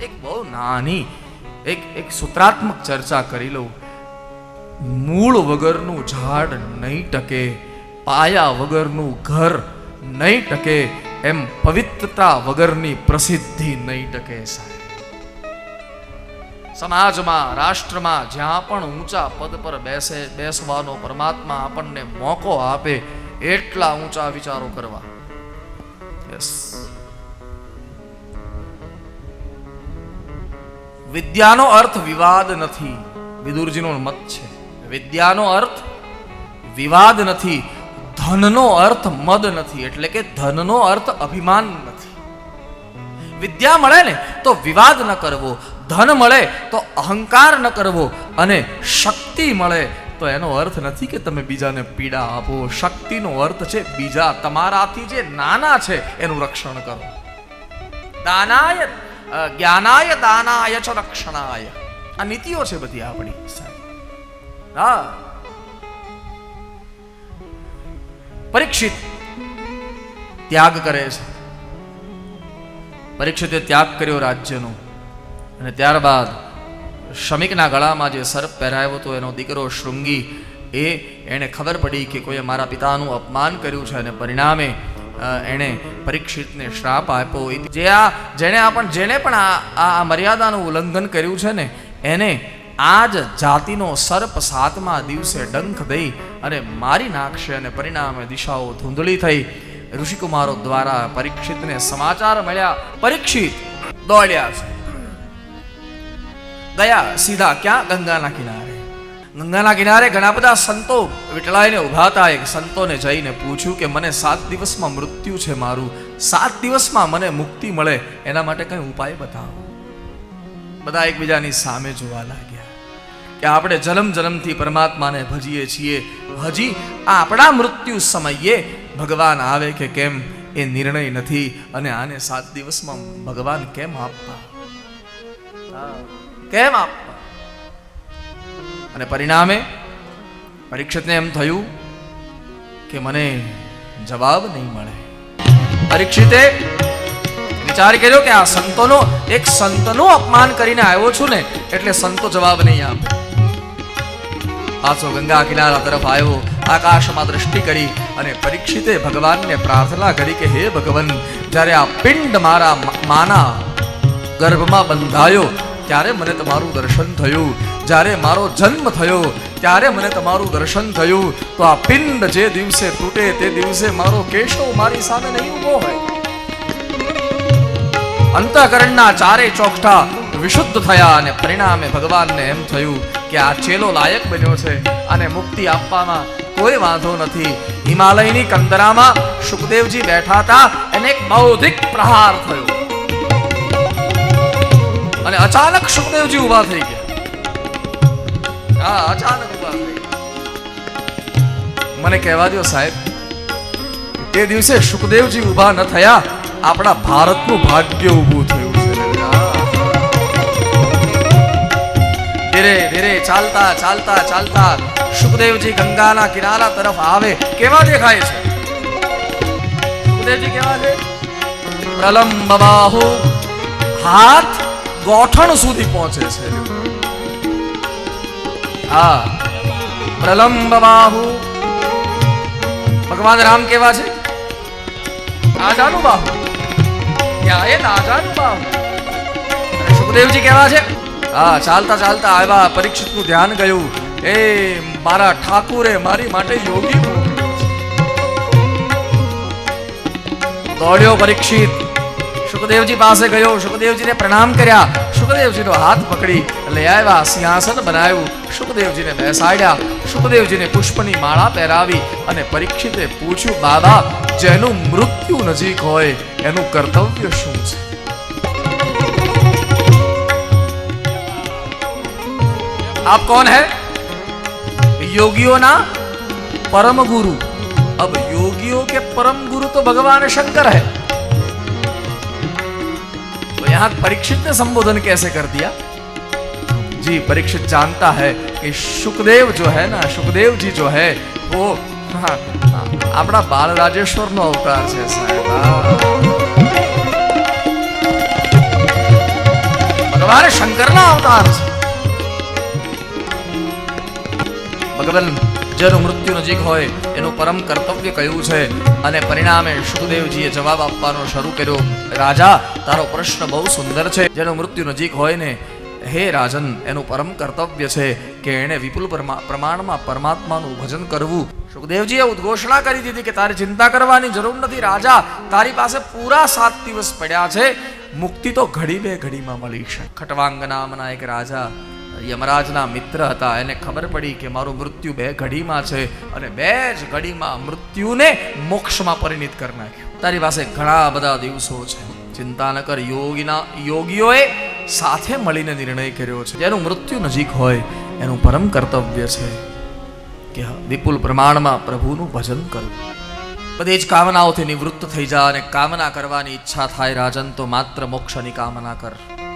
એક બહુ નાની, એક એક સૂત્રાત્મક ચર્ચા કરી લઉં. મૂળ વગરનું ઝાડ નહીં ટકે, પાયા વગરનું ઘર નહીં ટકે, એમ પવિત્રતા વગરની પ્રસિદ્ધિ નહીં ટકે સાહેબ. સમાજમાં, રાષ્ટ્રમાં જ્યાં પણ ઊંચા પદ પર બેસે, બેસવાનો પરમાત્મા આપણને મોકો આપે, એટલા ઊંચા વિચારો કરવા. યસ વિદ્યાનો અર્થ વિવાદ નથી. વિદુરજીનો મત છે. વિદ્યાનો અર્થ વિવાદ નથી. ધનનો અર્થ મદ નથી, એટલે કે ધનનો અર્થ અભિમાન નથી. વિદ્યા મળે ને તો વિવાદ ન કરવો, ધન મળે તો અહંકાર ન કરવો, અને શક્તિ મળે તો એનો અર્થ નથી કે તમે બીજાને પીડા આપો. શક્તિનો અર્થ છે બીજા તમારાથી જે નાના છે એનું રક્ષણ કરો. દાનાય જ્ઞાનાય, દાનાય, ચ રક્ષણાય. આ નીતિઓ છે બધી આપણી. હા. પરીક્ષિત ત્યાગ કરે છે. પરીક્ષિતે ત્યાગ કર્યો રાજ્યનો. અને ત્યારબાદ શ્રમિકના ગળામાં જે સર્પ પહેરાયો હતો, એનો દીકરો શૃંગી, એ એને ખબર પડી કે કોઈએ મારા પિતાનું અપમાન કર્યું છે અને પરિણામે એણે પરીક્ષિતને શ્રાપ આપ્યો. જે આ, જેણે આપણ જેણે પણ આ મર્યાદાનું ઉલ્લંઘન કર્યું છે ને, એને આ જ જાતિનો સર્પ સાતમા દિવસે ડંખ દઈ અને મારી નાખશે અને પરિણામે દિશાઓ ધૂંધળી થઈ. ઋષિકુમારો દ્વારા પરીક્ષિતને સમાચાર મળ્યા. પરીક્ષિત દોડ્યા છે. ગયા સીધા ક્યાં ગંગાના કિનારે? ગંગાના કિનારે ઘણા બધા સંતો વિટળાઈને ઊભા હતા. એક સંતોને જઈને પૂછ્યું કે, મને સાત દિવસમાં મૃત્યુ છે મારું? સાત દિવસમાં મને મુક્તિ મળે? એના માટે કઈ ઉપાય બતાવો. બધા એકબીજાની સામે જોવા લાગ્યા કે, આપણે જન્મ જન્મથી પરમાત્માને ભજીએ છીએ. હજી આપણા મૃત્યુ સમયે ભગવાન આવે કે કેમ એ નિર્ણય નથી અને આને સાત દિવસમાં ભગવાન કેમ આપવા? કેમ આપવા? અને પરિણામે પરીક્ષિતને એમ થયું કે મને જવાબ નહીં મળે. પરીક્ષિતે વિચાર કર્યો કે આ સંતોનો, એક સંતનું અપમાન કરીને આવ્યો છું ને, એટલે સંતો જવાબ નહીં આપે. પાછો ગંગા કિનારા તરફ આવ્યો, આકાશમાં દ્રષ્ટિ કરી અને પરીક્ષિતે ભગવાનને પ્રાર્થના કરી કે, હે ભગવાન, જ્યારે આ પિંડ મારા માના ગર્ભમાં બંધાયો, ત્યારે મને તમારું દર્શન થયું. જ્યારે મારો જન્મ થયો, ત્યારે મને તમારું દર્શન થયું. તો આ પિંડ જે દિવસે તૂટે તે દિવસે મારો કેશવ મારી સામે નહીં ઊભો હોય. અંતઃકરણના ચારે ચોકઠા વિશુદ્ધ થયા અને પરિણામે ભગવાનને એમ થયું કે આ ચેલો લાયક બન્યો છે અને મુક્તિ આપવામાં કોઈ વાંધો નથી. હિમાલયની કંદરામાં સુખદેવજી બેઠા હતા, એને એક બૌદ્ધિક પ્રહાર થયો. અને અચાનક સુખદેવજી ઊભા થઈ ગયા. મને કહેવા દો સાહેબ, તે દિવસે સુખદેવજી ઊભા ન થયા, આપણા ભારતનું ભાગ્ય ઊભું થયું છે. ધીરે ધીરે, ચાલતા ચાલતા ચાલતા સુખદેવજી ગંગાના કિનારા તરફ આવે. કેવા દેખાય છે? સુખદેવજી કેવા છે? પ્રલંબ બાહુ, હાથ ગોઠણ સુધી પહોંચે છે. હા. પ્રલંબ બાહુ. ભગવાન રામ કેવા છે? આજાનું બાહુ. એ આજાનું બાહુ? સુખદેવજી કેવા છે? હા, ચાલતા ચાલતા આવ્યા પરીક્ષિતનું ધ્યાન ગયું. એ મારા ઠાકુરે મારી માટે યોગી દોડ્યો પરીક્ષિત. સુખદેવજી પાસે ગયો સુખદેવજીને પ્રણામ કર્યા સુખદેવજીનો હાથ પકડી લઈ આવ્યા સિંહાસન બનાવ્યું સુખદેવજીને બેસાડ્યા સુખદેવજીને પુષ્પની માળા પહેરાવી અને પરીક્ષિતે પૂછ્યું બાબા જેનું મૃત્યુ નજીક હોય એનું કર્તવ્ય શું છે आप कौन है योगियों ना परम गुरु अब योगियों के परम गुरु तो भगवान शंकर है तो यहां परीक्षित ने संबोधन कैसे कर दिया जी परीक्षित जानता है कि सुखदेव जो है ना सुखदेव जी जो है वो हाँ, हाँ, આપણા બાળ રાજેશ્વર નો અવતાર છે સાહેબ હા. ભગવાન શંકરના અવતાર છે ભગવાન જેનું મૃત્યુ નજીક હોય, એનું પરમ કર્તવ્ય કયું છે. અને પરિણામે સુખદેવજીએ જવાબ આપવાનો શરૂ કર્યો, રાજા, તારો પ્રશ્ન બહુ સુંદર છે. જેનું મૃત્યુ નજીક હોય ને, હે રાજન, એનું પરમ કર્તવ્ય છે કે એણે વિપુલ પરમા- પ્રમાણમાં પરમાત્માનું ભજન કરવું. સુખદેવજીએ ઉદ્ઘોષણા કરી દીધી કે, તારે ચિંતા કરવાની જરૂર નથી, રાજા. તારી પાસે પૂરા સાત દિવસ પડ્યા છે. મુક્તિ તો ઘડી બે ઘડીમાં મળી છે. ખટવાંગ નામના એક રાજા યમરાજના મિત્ર હતા. એને ખબર પડી કે મારું મૃત્યુ બે ઘડીમાં છે અને બે જ ઘડીમાં મૃત્યુને મોક્ષમાં પરિણિત કરી નાખ્યું. તારી પાસે ઘણા બધા દિવસો છે. ચિંતા ન કર, યોગીના, યોગીઓએ સાથે મળીને નિર્ણય કર્યો છે. જેનું મૃત્યુ નજીક હોય, એનું પરમ કર્તવ્ય છે કે વિપુલ પ્રમાણમાં પ્રભુનું ભજન કરવું બધી જ કામનાઓથી નિવૃત્ત થઈ જા અને કામના કરવાની ઈચ્છા થાય, રાજન, તો માત્ર મોક્ષની કામના કર.